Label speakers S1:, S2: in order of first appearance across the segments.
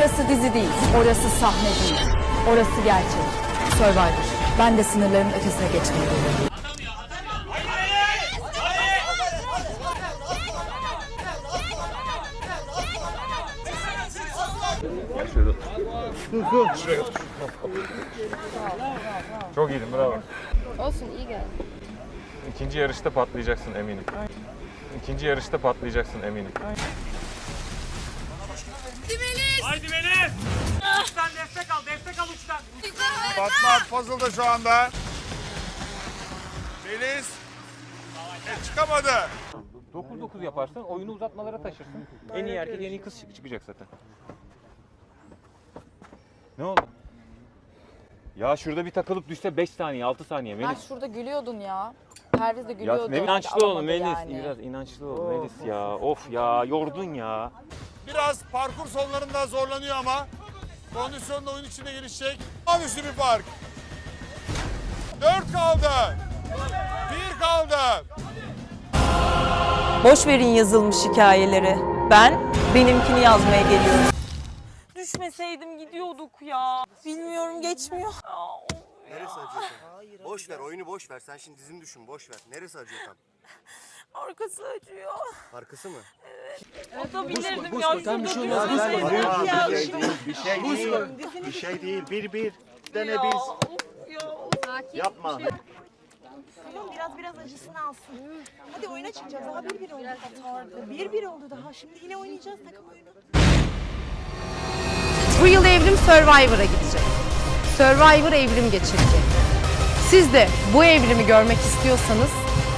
S1: Orası dizi değil, orası sahne değil. Orası gerçek. Survivor. Ben de sınırların ötesine geçmeliyim.
S2: Çok iyiydin bravo.
S3: Olsun iyi geldi.
S2: İkinci yarışta patlayacaksın eminim. İkinci yarışta patlayacaksın eminim.
S4: Haydi Melis! Uçtan destek al, destek al uçtan.
S5: Fatma puzzle'da şu anda. Melis e, çıkamadı.
S2: 9-9 yaparsan oyunu uzatmalara taşırsın. En iyi erkek en iyi kız çık- çıkacak zaten. Ne oldu? Ya şurada bir takılıp düşse 5 saniye 6 saniye
S1: Ha
S2: Melis.
S1: şurada gülüyordun ya. Perviz de
S2: Ya
S1: gülüyordu.
S2: ne inançlı ol Melis.
S1: yani.
S2: Biraz inançlı ol Melis ya. Of ya yordun ya.
S5: Biraz parkur sonlarında zorlanıyor ama kondisyonu da oyun içinde gelişecek. Olağanüstü bir fark. 4 kaldı. 1 kaldı.
S6: Boş verin yazılmış hikayeleri. Ben benimkini yazmaya geliyorum. Düşmeseydim gidiyorduk ya. Bilmiyorum geçmiyor.
S7: Neresi acıyor tam? Boş ver oyunu boş ver. Sen şimdi dizini düşün boş ver. Neresi acıyor tam?
S6: Arkası acıyor.
S7: Arkası mı?
S6: Atabilirdim ya. Şurada düşmeseydim. Ya
S7: Bir şey değil. Bir şey değil. Bir bir. Dene biz. Yapma.
S8: Tamam biraz biraz acısını alsın. Hadi oyuna çıkacağız. Daha bir bir oldu. Bir bir oldu daha. Şimdi yine oynayacağız takım oyunu.
S3: Bu yıl evrim Survivor'a gidecek. Survivor evrim geçirecek. Siz de bu evrimi görmek istiyorsanız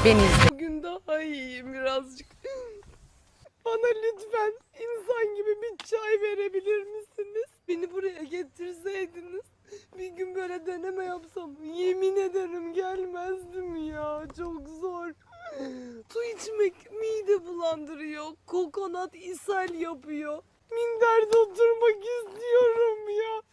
S3: beni izleyin.
S6: Bugün daha iyiyim birazcık. Bana lütfen insan gibi bir çay verebilir misiniz? Beni buraya getirseydiniz bir gün böyle deneme yapsam yemin ederim gelmezdim ya. Çok zor. Su içmek mide bulandırıyor. Kokonat ishal yapıyor. Minderde oturmak istiyorum ya.